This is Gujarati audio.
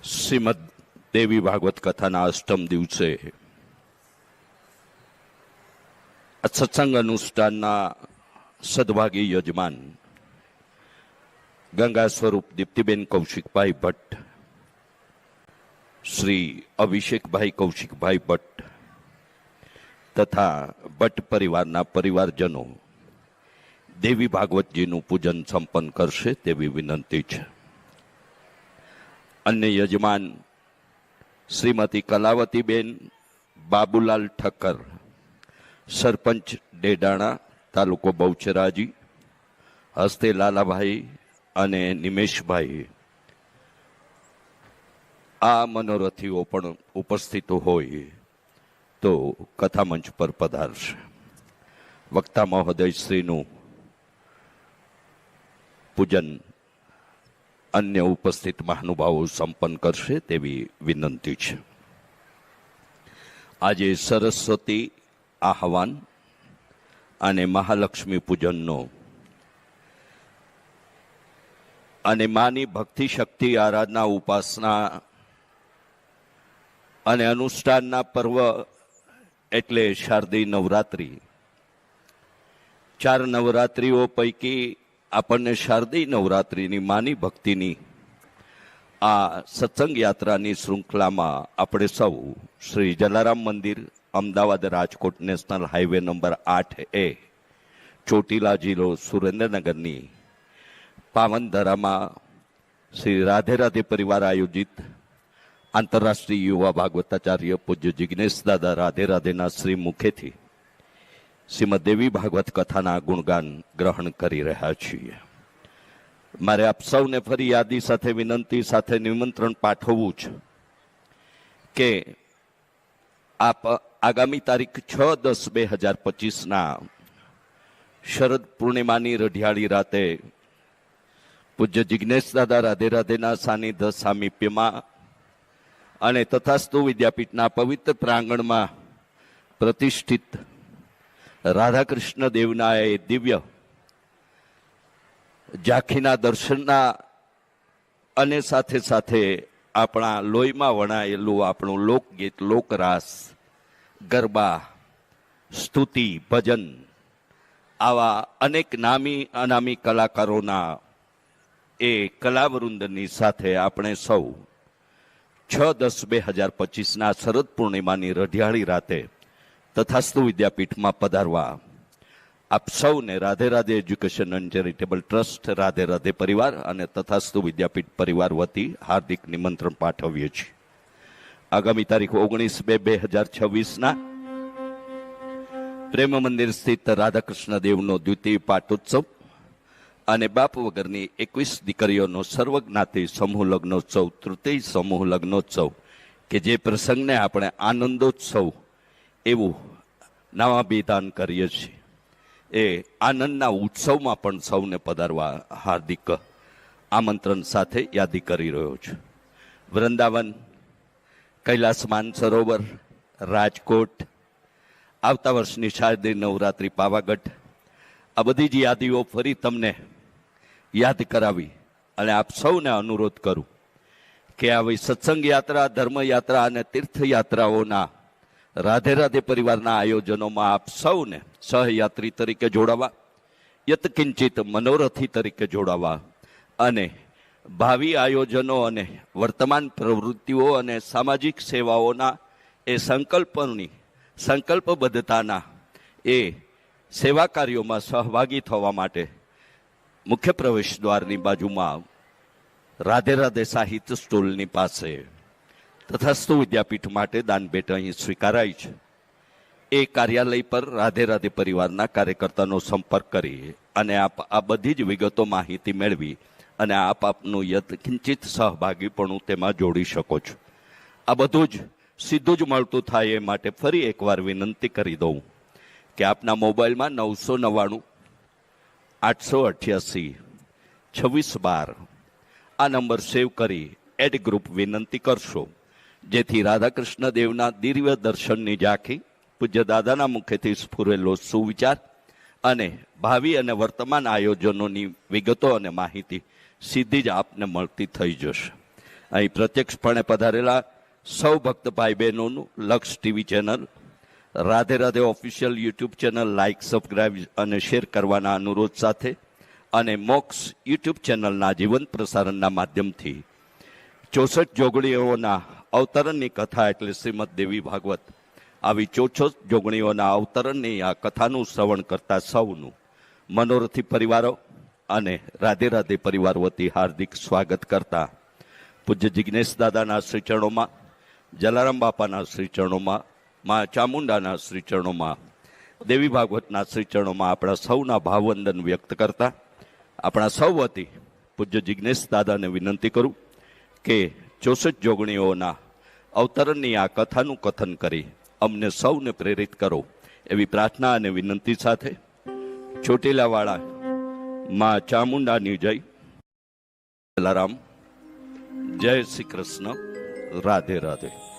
શ્રીમદ દેવી ભાગવત કથાના અષ્ટમ દિવસે સત્સંગ અનુષ્ઠાનના સદભાગી યજમાન ગંગા સ્વરૂપ દીપ્તિબેન કૌશિકભાઈ ભટ્ટ, શ્રી અભિષેકભાઈ કૌશિકભાઈ ભટ્ટ તથા ભટ્ટ પરિવારના પરિવારજનો દેવી ભાગવતજીનું પૂજન સંપન્ન કરશે તેવી વિનંતી છે. અન્ય યજમાન શ્રીમતી કલાવતીબેન બાબુલાલ ઠક્કર, સરપંચ ડેડાણા, તાલુકો બહુચરાજી, હસ્તે લાલાભાઈ અને નિમેશભાઈ. આ મનોરથીઓ પણ ઉપસ્થિત હોય તો કથા મંચ પર પધારશે. વક્તા મહોદય શ્રીનું પૂજન અન્ય ઉપસ્થિત મહાનુભાવો સંપન્ન કરશે તેવી વિનંતી છે. આજે સરસ્વતી આહવાન અને મહાલક્ષ્મી પૂજનનો અને માની ભક્તિ શક્તિ આરાધના ઉપાસના અને અનુષ્ઠાનના પર્વ એટલે શારદી નવરાત્રિ. ચાર નવરાત્રિઓ પૈકી આપણને શારદીય નવરાત્રિની માની ભક્તિની આ સત્સંગ યાત્રાની શૃંખલામાં આપણે સૌ શ્રી જલારામ મંદિર, Ahmedabad Rajkot national highway number આઠ એ ચોટીલા જિલ્લો સુરેન્દ્રનગરની પાવનધરામાં શ્રી રાધે રાધે પરિવાર આયોજિત આંતરરાષ્ટ્રીય યુવા ભાગવતાચાર્ય પૂજ્ય જિજ્ઞેશ દાદા રાધે રાધેના શ્રી મુખેથી શ્રીમદ દેવી ભાગવત કથાના ગુણગાન ગ્રહણ કરી રહ્યા છીએ. મારે આપ સૌને ફરી યાદી સાથે, વિનંતી સાથે, નિમંત્રણ પાઠવવું છે કે આપ આગામી તારીખ છ દસ બે હજાર પચીસના શરદ પૂર્ણિમાની રઢિયાળી રાતે પૂજ્ય જિજ્ઞેશ દાદા રાધે રાધેના સાનિધ્ય સામીપ્યમાં અને તથાસ્તુ વિદ્યાપીઠના પવિત્ર પ્રાંગણમાં પ્રતિષ્ઠિત રાધાકૃષ્ણ દેવના એ દિવ્ય ઝાંખીના દર્શનના અને સાથે સાથે આપણા લોહીમાં વણાયેલું આપણું લોકગીત, લોકરાસ, ગરબા, સ્તુતિ, ભજન આવા અનેક નામી અનામી કલાકારોના એ કલાવૃંદની સાથે આપણે સૌ છ દસ બે હજાર પચીસના શરદ પૂર્ણિમાની રઢિયાળી રાતે તથાસ્તુ વિદ્યાપીઠમાં પધારવા આપ સૌને Radhe Radhe education and charitable trust Radhe Radhe પરિવાર અને તથાસ્તુ વિદ્યાપીઠ પરિવાર વતી હાર્દિક નિમંત્રણ પાઠવીએ છીએ. આગામી તારીખ ઓગણીસ બે બે હજાર છવ્વીસના પ્રેમ મંદિર સ્થિત રાધાકૃષ્ણ દેવનો દ્વિતીય પાટોત્સવ અને બાપ વગરની એકવીસ દીકરીઓનો સર્વજ્ઞાતિ સમૂહ લગ્નોત્સવ, તૃતીય સમૂહ લગ્નોત્સવ, કે જે પ્રસંગને આપણે આનંદોત્સવ એવું નવા વિધાન કરીએ છીએ. એ આનંદના ઉત્સવમાં પણ સૌને પધારવા હાર્દિક આમંત્રણ સાથે યાદી કરી રહ્યો છું. વૃંદાવન, કૈલાસ માનસરોવર, રાજકોટ, આવતા વર્ષની શારદીય નવરાત્રિ, પાવાગઢ, આ બધી જ યાદીઓ ફરી તમને યાદ કરાવી અને આપ સૌને અનુરોધ કરું કે આવી સત્સંગ યાત્રા, ધર્મયાત્રા અને તીર્થયાત્રાઓના રાધે રાધે પરિવારના આયોજનોમાં આપ સૌને સહયાત્રી તરીકે જોડાવા, યતકિંચિત મનોરથી તરીકે જોડાવા અને ભાવિ આયોજનો અને વર્તમાન પ્રવૃત્તિઓ અને સામાજિક સેવાઓના એ સંકલ્પની સંકલ્પબદ્ધતાના એ સેવા કાર્યોમાં સહભાગી થવા માટે મુખ્ય પ્રવેશ દ્વારની બાજુમાં રાધે રાધે સાહિત્ય સ્ટોલની પાસે તથાસ્તુ વિદ્યાપીઠ માટે દાનભેટ અહીં સ્વીકારાય છે. એ કાર્યાલય પર રાધે રાધે પરિવારના કાર્યકર્તાનો સંપર્ક કરી અને આપ આ બધી જ વિગતો માહિતી મેળવી અને આપ આપનું યથકિંચિત સહભાગીપણું તેમાં જોડી શકો છો. આ બધું જ સીધું જ મળતું થાય એ માટે ફરી એકવાર વિનંતી કરી દઉં કે આપના મોબાઈલમાં નવસો નવ્વાણું, આઠસો અઠ્યાસી, છવ્વીસ બાર આ નંબર સેવ કરી એડ ગ્રુપ વિનંતી કરશો. જેથી રાધાકૃષ્ણ દેવના દિવ્ય દર્શનની ઝાંખી પૂજ્ય દાદાના મુખેથી સ્ફુરેલો સુવિચાર અને ભાવિ અને વર્તમાન આયોજનોની વિગતો અને માહિતી સીધી જ આપને મળતી થઈ જશે. અહીં પ્રત્યક્ષપણે પધારેલા સૌ ભક્ત ભાઈ બહેનોનું લક્ષ TV channel, Radhe Radhe official YouTube channel like subscribe અને શેર કરવાના અનુરોધ સાથે અને મોક્સ યુટ્યુબ ચેનલના જીવંત પ્રસારણના માધ્યમથી ચોસઠ જોગણીઓના અવતરણની કથા એટલે શ્રીમદ દેવી ભાગવત. આવી ચોછો જોગણીઓના અવતરણની આ કથાનું શ્રવણ કરતા સૌનું મનોરથી પરિવારો અને રાધે રાધે પરિવાર વતી હાર્દિક સ્વાગત કરતા પૂજ્ય જિજ્ઞેશ દાદાના શ્રીચરણોમાં, જલારામ બાપાના શ્રીચરણોમાં, મા ચામુંડાના શ્રીચરણોમાં, દેવી ભાગવતના શ્રીચરણોમાં આપણા સૌના ભાવવંદન વ્યક્ત કરતા. આપણા સૌ વતી પૂજ્ય જિજ્ઞેશ દાદાને વિનંતી કરું કે ચોસઠ જોગણીઓના અવતરણની આ કથાનું કથન કરી અમને સૌને પ્રેરિત કરો એવી પ્રાર્થના અને વિનંતી સાથે ચોટીલાવાળા માં ચામુંડાની જય. જલારામ. જય શ્રી કૃષ્ણ. રાધે રાધે.